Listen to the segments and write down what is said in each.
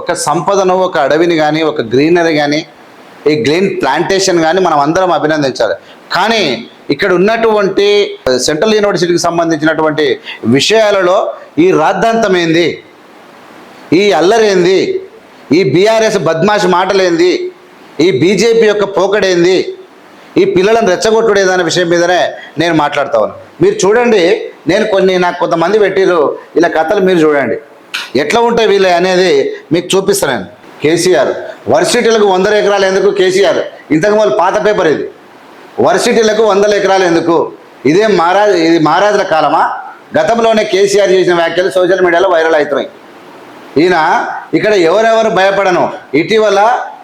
ఒక సంపదను ఒక అడవిని కానీ ఒక గ్రీనరీ కానీ ఈ గ్రీన్ ప్లాంటేషన్ కానీ మనం అందరం అభినందించాలి. కానీ ఇక్కడ ఉన్నటువంటి సెంట్రల్ యూనివర్సిటీకి సంబంధించినటువంటి విషయాలలో ఈ రాద్ధాంతం ఏంది? ఈ అల్లరేంది ఈ బీఆర్ఎస్ బద్మాష్ మాటలేంది? ఈ బీజేపీ యొక్క పోకడేంది? ఈ పిల్లలను రెచ్చగొట్టుడేదనే విషయం మీదనే నేను మాట్లాడతాను మీరు చూడండి నేను కొన్ని నాకు కొంతమంది పెట్టిరు ఇలా కథలు మీరు చూడండి. ఎట్లా ఉంటాయి వీళ్ళు అనేది మీకు చూపిస్తాను నేను. కేసీఆర్. వర్సిటీలకు వందల ఎకరాలు ఎందుకు కేసీఆర్? ఇంతకుముందు పాత పేపర్ ఇది. వర్సిటీలకు వందల ఎకరాలు ఎందుకు? ఇదే మహారాజ్ ఇది మహారాజుల కాలమా? గతంలోనే కేసీఆర్ చేసిన వ్యాఖ్యలు సోషల్ మీడియాలో వైరల్ అవుతున్నాయి. ఈయన ఇక్కడ ఎవరెవరు భయపడను? ఇటీవల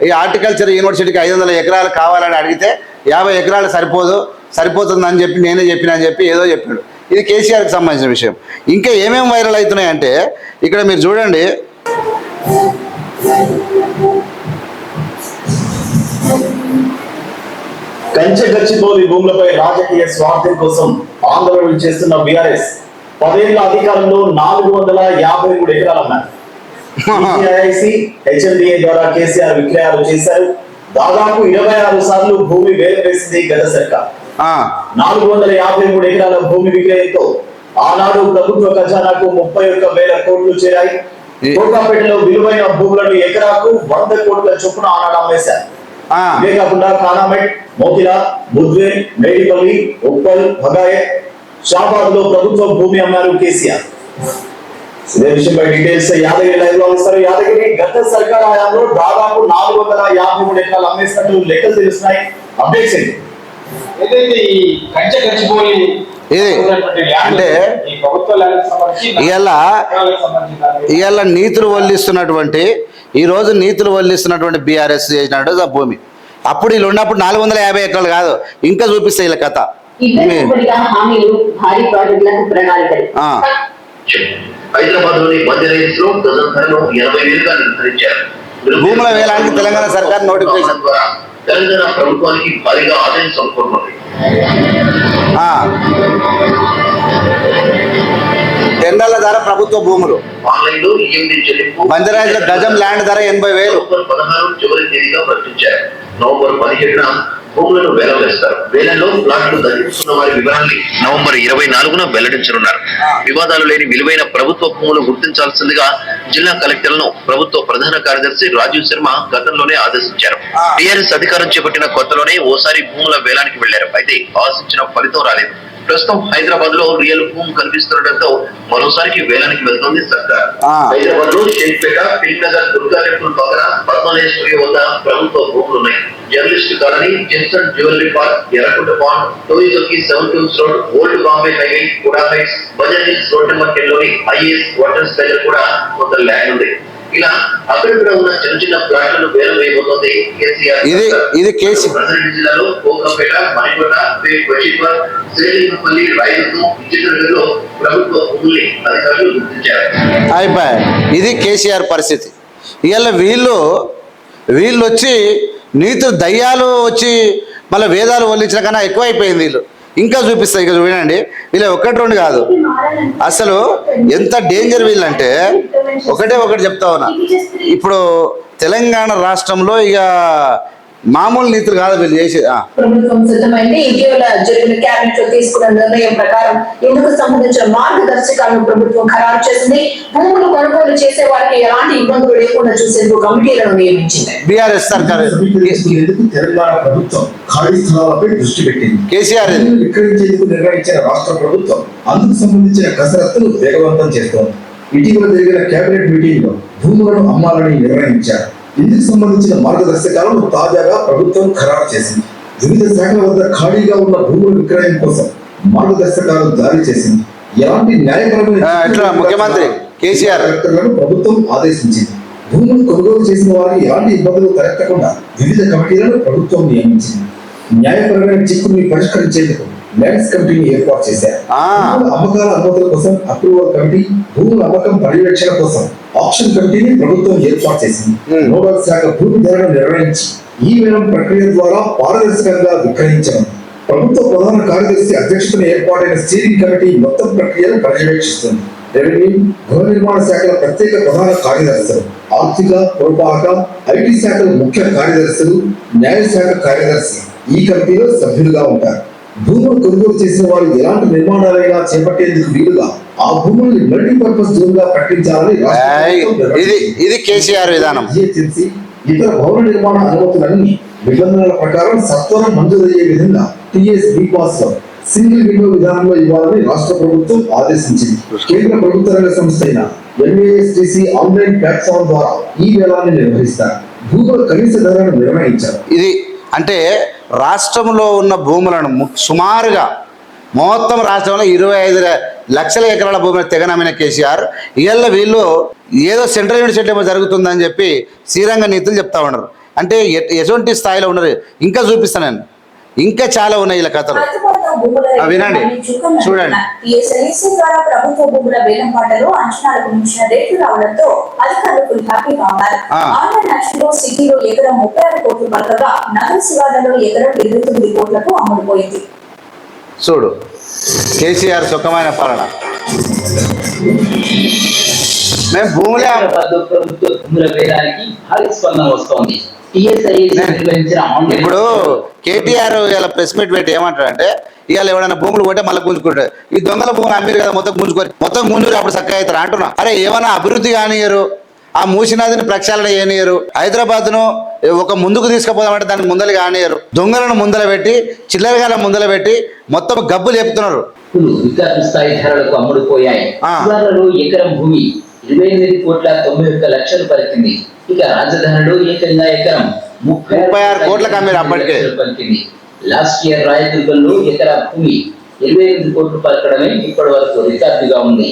ఈ హార్టికల్చర్ యూనివర్సిటీకి ఐదు వందల ఎకరాలు కావాలని అడిగితే యాభై ఎకరాలు సరిపోదు సరిపోతుందని చెప్పి నేనే చెప్పిన అని చెప్పి ఏదో చెప్పాడు. ఇది కేసీఆర్కి సంబంధించిన విషయం. ఇంకా ఏమేమి వైరల్ అవుతున్నాయి అంటే ఇక్కడ మీరు చూడండి. కంచె గచ్చిబౌలి భూములపై రాజకీయ స్వార్థం కోసం ఆందోళన చేస్తున్న బీఆర్ఎస్ పదేళ్ళ అధికారంలో నాలుగు వందల యాభై మూడు ఈసీఐసి హెచ్ఎండిఏ ద్వారా కేసీఆర్ విక్రయాలు చేశారు. దాదాపు ఇరవై ఆరు సార్లు భూమి వేలు వేసింది గత సర్కార్. నాలుగు వందల యాభై మూడు ఎకరాల భూమి విక్రయంతో ఆనాడు ప్రభుత్వ ఖజానాకు ముప్పై ఒక్క వేల కోట్లు చేరాయి. కోకాపేటలో విలువైన భూములను ఎకరాకు వంద కోట్ల చొప్పున ఆనాడు అమ్మేశారు. ఇవే కాకుండా కానామెట్ మోతిలా బుద్వేల్ మేడిపల్లి ఉప్పల్ భగాయ్ షాబాద్లో ప్రభుత్వ భూమి అమ్మారు కేసీఆర్. ఇదే విషయంపై డీటెయిల్స్ యాదగిరి లైవ్లో ఇస్తారు యాదగిరి గత సర్కార్ హయాంలో దాదాపు నాలుగు వందల యాభై మూడు ఎకరాలు అమ్మేసినట్టు లెక్కలు తెలుస్తున్నాయి. అప్డేట్స్ ఏంటి ఏదైతే ఈ కంచె గచ్చిపోయి ఇది అంటే ఈ ఇవాళ ఇవాళ నీతులు వల్లిస్తున్నటువంటి ఈరోజు నీతులు వల్లిస్తున్నటువంటి బీఆర్ఎస్ చేసినట్టు ఆ భూమి. అప్పుడు వీళ్ళు ఉన్నప్పుడు నాలుగు వందల యాభై ఎకరాలు కాదు ఇంకా చూపిస్తాయి వీళ్ళ కథ. లో ధరను ఎనభై వేలుగా నిర్ధారించారు. భూముల వేలానికి తెలంగాణ సర్కార్ నోటిఫికేషన్. ద్వారా తెలంగాణ ప్రభుత్వానికి భారీగా ఆదాయం సమకూరుతుంది. ఆ. టెండర్ల ధర ప్రభుత్వ భూములు. ఆన్లైన్లో ఈఎండి చెల్లింపు బంజరాయిల గజం ల్యాండ్ ధర ఎనభై వేలు. పదహారు చివరి తేదీగా ప్రకటించారు. నవంబర్ పదిహేడున భూములను వేలవేస్తారు వేలంలో ప్లాట్లు దక్కించుకున్న వారి వివరాన్ని నవంబర్ ఇరవై నాలుగున వెల్లడించనున్నారు. వివాదాలు లేని విలువైన ప్రభుత్వ భూములు గుర్తించాల్సిందిగా జిల్లా కలెక్టర్లను ప్రభుత్వ ప్రధాన కార్యదర్శి రాజీవ్ శర్మ గతంలోనే ఆదేశించారు. టీఆర్ఎస్ అధికారం చేపట్టిన కొత్తలోనే ఓసారి భూముల వేలానికి వెళ్ళారు. అయితే ఆశించిన ఫలితం రాలేదు. ప్రస్తుతం హైదరాబాద్లో రియల్ భూమి కనిపిస్తుండటంతో మరోసారికి వేలానికి వెళ్తోంది సర్కార్. హైదరాబాద్లో షేక్పేట పింక్ నగర్ దుర్గా టెంపుల్ పక్కన పద్మనేశ్వరి వద్ద ప్రభుత్వ భూములు ఉన్నాయి జర్నలిస్ట్ కాలనీ జిన్సన్ jewellery park Errakunta pond టోయిజోకి seven hills road old Bombay highway కూడా హైట్స్ బజాజ్ రోడ్ నెంబర్ టెన్లోని ఐఏఎస్ వాటర్స్ దగ్గర కూడా కొంత ల్యాండ్ ఉంది. ఇలా అక్కడక్కడ ఉన్న చిన్న చిన్న ప్లాట్లను వేలం వేయబోతోంది కేసీఆర్. ఇది. ఇది కేసీ రంగారెడ్డి జిల్లాలో కోకపేట మణికొండ బషీర్బాద్ శ్రీలింగపల్లి రాయదుర్గం విజయనగర్లో ప్రభుత్వ భూముల్ని అధికారులు గుర్తించారు. అయిపోయి ఇది కేసీఆర్ పరిస్థితి. ఇవాళ వీళ్ళు వీళ్ళు వచ్చి నీతులు దయ్యాలు వచ్చి మళ్ళీ వేదాలు వల్లించిన కన్నా ఎక్కువైపోయింది వీళ్ళు. ఇంకా చూపిస్తాయి ఇక చూడండి. వీళ్ళ ఒకటి రెండు కాదు. అసలు ఎంత డేంజర్ వీళ్ళంటే ఒకటే ఒకటి చెప్తా ఉన్నా. ఇప్పుడు తెలంగాణ రాష్ట్రంలో ఇక మామూలు నీతులు కాదు వీళ్ళు చేసేది ఆ. ప్రభుత్వం సిద్ధమైంది. ఇటీవల జరిగిన కేబినెట్లో తీసుకున్న నిర్ణయం ప్రకారం ఇందుకు సంబంధించిన మార్గదర్శకాలను ప్రభుత్వం ఖరారు చేసింది. భూములు కొనుగోలు చేసే వారికి ఎలాంటి ఇబ్బందులు లేకుండా చూసేందుకు కమిటీలను నియమించింది. బీఆర్ఎస్ సర్కార్. తెలంగాణ ప్రభుత్వం ఖాళీ స్థలాలపై దృష్టి పెట్టింది? కేసీఆర్ విక్రయించేందుకు రాష్ట్ర ప్రభుత్వం? అందుకు సంబంధించిన కసరత్తులు వేగవంతం చేస్తోంది. ఇటీవల జరిగిన కేబినెట్ మీటింగ్లో భూములను అమ్మాలని నిర్ణయించారు. ఇందుకు సంబంధించిన మార్గదర్శకాలను తాజాగా ప్రభుత్వం ఖరారు చేసింది. వివిధ శాఖల వద్ద ఖాళీగా ఉన్న భూముల విక్రయం కోసం మార్గదర్శకాలు జారీ చేసింది. ఎలాంటి న్యాయపరమైన ముఖ్యమంత్రి కేసీఆర్. ప్రభుత్వం ఆదేశించింది. భూములు కొనుగోలు చేసిన వారికి ఎలాంటి ఇబ్బందులు తలెత్తకుండా వివిధ కమిటీలను ప్రభుత్వం నియమించింది. న్యాయపరమైన చిక్కుల్ని పరిష్కరించేందుకు ల్యాండ్స్ కమిటీని ఏర్పాటు చేశారు. అమ్మకాల అనుమతుల కోసం అప్రూవల్ కమిటీ భూముల అమ్మకం పర్యవేక్షణ కోసం ఆప్షన్ కమిటీని ప్రభుత్వం ఏర్పాటు చేసింది. Hmm. నోడల్ శాఖ భూమి ధరను నిర్ణయించి ఈ వేలం ప్రక్రియ ద్వారా పారదర్శకంగా విక్రయించడం. ప్రభుత్వ ప్రధాన కార్యదర్శి అధ్యక్షతన ఏర్పాటైన స్టీరింగ్ కమిటీ మొత్తం ప్రక్రియను పర్యవేక్షిస్తుంది. రెవెన్యూ గృహ నిర్మాణ శాఖల ప్రత్యేక ప్రధాన కార్యదర్శులు ఆర్థిక పురపాలక ఐటీ శాఖల ముఖ్య కార్యదర్శులు న్యాయశాఖ కార్యదర్శి ఈ కమిటీలో సభ్యులుగా ఉంటారు. భూములు కొనుగోలు చేసిన వారు ఎలాంటి నిర్మాణాలైనా చేపట్టేందుకు వీలుగా ఆ భూముల్ని మల్టీపర్పస్ జోన్గా ప్రకటించాలని రాష్ట్ర ఏయ్, ప్రభుత్వం ఇది ఇది కేసీఆర్ విధానం. జిహెచ్ఎంసీ ఇతర భవన నిర్మాణ అనుమతులన్నీ నిబంధనల ప్రకారం సత్వరం మంజూరయ్యే విధంగా టిఎస్ బి పాస్లో సింగిల్ విండో విధానంలో ఇవ్వాలని రాష్ట్ర ప్రభుత్వం ఆదేశించింది. కేంద్ర ప్రభుత్వ రంగ సంస్థ అయిన ఎంఏఎస్టిసి ఆన్లైన్ ప్లాట్ఫామ్ ద్వారా ఈ వేలాన్ని నిర్వహిస్తారు. భూముల కనీస ధరను నిర్ణయించారు. ఇది అంటే రాష్ట్రంలో ఉన్న భూములను సుమారుగా మొత్తం రాష్ట్రంలో ఇరవై ఐదు లక్షల ఎకరాల భూములు తెగనమైన కేసీఆర్. ఇవాళ వీళ్ళు ఏదో సెంట్రల్ యూనివర్సిటీ ఏమో జరుగుతుందని చెప్పి శ్రీరంగ నీతులు చెప్తా ఉన్నారు. అంటే ఎటువంటి స్థాయిలో ఉన్నారు ఇంకా చూపిస్తాను నేను. ఇంకా చాలా ఉన్నాయి ఇలా కథలు. వినండి. రేట్లు చుక్కలు చూడండి. ద్వారా ప్రభుత్వ భూముల వేలం పాటలో అంచనాలకు మించిన రేట్లు రావడంతో అధికారులు హ్యాపీగా ఉన్నారు ఆ. ఆన్లైన్ యాక్షన్లో సిటీలో ఎకరం ముప్పై ఆరు కోట్లు పలకగా నగర శివార్లలో ఎకరం ఇరవై తొమ్మిది కోట్లకు అమ్ముడుపోయింది చూడు కేసీఆర్ సుఖమైన పాలన మేము భూములే ప్రభుత్వ భూముల వేలానికి భారీ స్పందన వస్తోంది ఇప్పుడు కేటీఆర్ ఇలా ప్రెస్ మీట్ పెట్టి ఏమంటాడంటే ఇవాళ ఎవరైనా భూములు కొంటే మళ్ళీ గుంజుకుంటారు ఈ దొంగల భూములు అమ్మిరు కదా మొత్తం గుంజుకొని మొత్తం గుంజురు అప్పుడు చక్కగా అవుతారు అంటున్నా. అరే ఏమైనా అభివృద్ధి కానియరు? ఆ మూసినదిని ప్రక్షాళన చేయనియరు. హైదరాబాద్ను ఒక ముందుకు తీసుకుపోదామంటే దానికి ముందలు కానియరు. దొంగలను ముందల పెట్టి చిల్లరగాల ముందల పెట్టి మొత్తం గబ్బులు చెప్తున్నారు భూములు రికార్డు స్థాయి ధరలకు అమ్ముడుపోయాయి. ఎకరం భూమి ఇరవై ఎనిమిది కోట్ల తొంభై ఒక్క లక్షలు పలికింది. ఇక రాజధానిలో ఏకంగా ఎకరం ముప్పై ఆరు కోట్లకు అమ్మారు అప్పటికే. పలికింది లాస్ట్ ఇయర్ రాయదుర్గంలో ఎకరా భూమి ఇరవై ఎనిమిది కోట్లు పలకడమే ఇప్పటి వరకు రికార్డుగా ఉంది.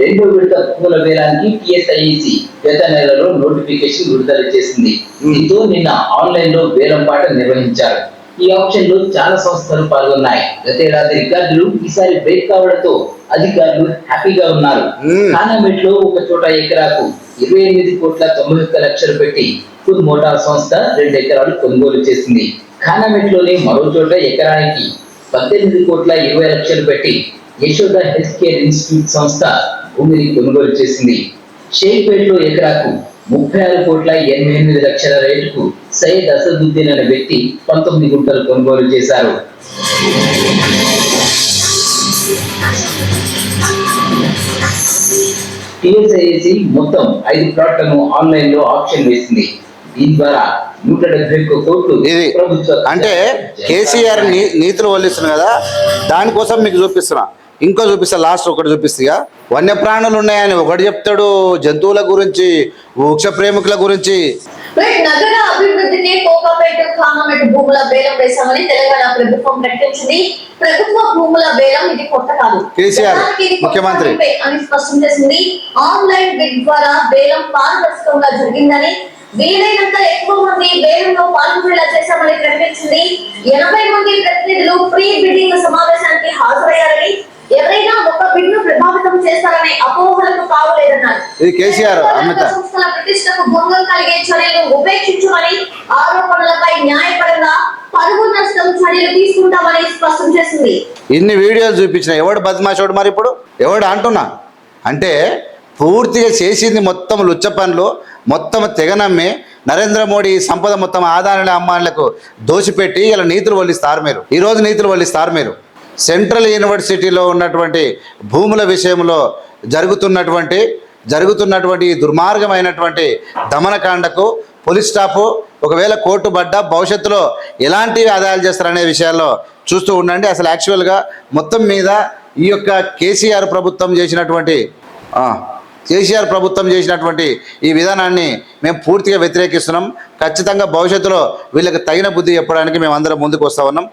రెండో విడత భూముల వేలానికి టిఎస్ఐసి గత నెలలో నోటిఫికేషన్ విడుదల చేసింది. దీంతో నిన్న ఆన్లైన్లో వేలం పాట నిర్వహించారు. ఈ ఆప్షన్లో చాలా సంస్థలు పాల్గొన్నాయి. గతేడాది రికార్డులు ఈసారి బ్రేక్ కావడంతో అధికారులు హ్యాపీగా ఉన్నారు. మ్మ్. కానామెట్లో ఒక చోట ఎకరాకు ఇరవై ఎనిమిది కోట్ల తొంభై ఒక్క లక్షలు పెట్టి ఫుడ్ మోటార్ సంస్థ రెండు ఎకరాలు కొనుగోలు చేసింది. ఖానామెట్లోని మరో చోట ఎకరానికి పద్దెనిమిది కోట్ల ఇరవై లక్షలు పెట్టి యశోద హెల్త్ కేర్ ఇన్స్టిట్యూట్ సంస్థ భూమిని కొనుగోలు చేసింది. షేక్పేట్లో ఎకరాకు ముప్పై ఆరు కోట్ల ఎనభై ఎనిమిది లక్షల రేటుకు సయ్యద్ అసదుద్దీన్ అనే వ్యక్తి పంతొమ్మిది గుంటలు కొనుగోలు చేశారు. టిఎస్ఐసి మొత్తం ఐదు ప్లాట్లను ఆన్లైన్లో ఆప్షన్ వేసింది. దీని ద్వారా నూట డెబ్బై ఒక్క కోట్లు ఇది అంటే కేసీఆర్ నీతులు వల్లిస్తున్నా కదా దానికోసం మీకు చూపిస్తున్నా. ఇంకో చూపిస్తా లాస్ట్ ఒకటి చూపిస్తా వన్యప్రాణులు ఉన్నాయని ఒకటి చెప్తాడు జంతువుల గురించి వృక్ష ప్రేమికుల గురించి. రైట్ నగర అభివృద్ధికి కోకాపేట ఖానామెట్ భూముల వేలం వేశామని తెలంగాణ ప్రభుత్వం ప్రకటించింది. ప్రభుత్వ భూముల వేలం ఇది కొత్త కాదు. ముఖ్యమంత్రి. అని స్పష్టం చేసింది. ఆన్లైన్ బిడ్ ద్వారా వేలం పారదర్శకంగా జరిగిందని వీలైనంత ఎక్కువ మంది వేలంలో పాల్గొనేలా చేశామని ప్రకటించింది. ఎనభై మంది ప్రతినిధులు ప్రీ బిడ్డింగ్ సమావేశానికి హాజరయ్యారని ఎవరైనా ఒక బిడ్ను ప్రభావితం చేస్తారనే అపోహలకు తావులేదన్నారు ఇది కేసీఆర్ అమిత. సంస్థల ప్రతిష్టకు భంగం కలిగే చర్యలు ఉపేక్షించమని ఆరోపణలపై న్యాయపరంగా పరువు నష్టం చర్యలు తీసుకుంటామని స్పష్టం చేసింది. ఇన్ని వీడియోలు చూపించిన ఎవడు బద్మాషోడు మరి ఇప్పుడు? ఎవడు అంటున్నా? అంటే పూర్తిగా చేసింది మొత్తం లుచ్చ పనులు మొత్తం తెగనమ్మి నరేంద్ర మోడీ సంపద మొత్తం ఆదాయాల అమ్మాయిలకు దోచిపెట్టి ఇలా నీతులు వల్లిస్తారు మీరు. ఈరోజు నీతులు వల్లిస్తారు మీరు. సెంట్రల్ యూనివర్సిటీలో ఉన్నటువంటి భూముల విషయంలో జరుగుతున్నటువంటి జరుగుతున్నటువంటి దుర్మార్గమైనటువంటి దమనకాండకు పోలీస్ స్టాఫ్ ఒకవేళ కోర్టు పడ్డా భవిష్యత్తులో ఎలాంటి ఆదాయాలు చేస్తారనే విషయాల్లో చూస్తూ ఉండండి. అసలు యాక్చువల్గా మొత్తం మీద ఈ యొక్క కేసీఆర్ ప్రభుత్వం చేసినటువంటి కేసీఆర్ ప్రభుత్వం చేసినటువంటి ఈ విధానాన్ని మేము పూర్తిగా వ్యతిరేకిస్తున్నాం. ఖచ్చితంగా భవిష్యత్తులో వీళ్ళకి తగిన బుద్ధి చెప్పడానికి మేము అందరం ముందుకు వస్తూ ఉన్నాం.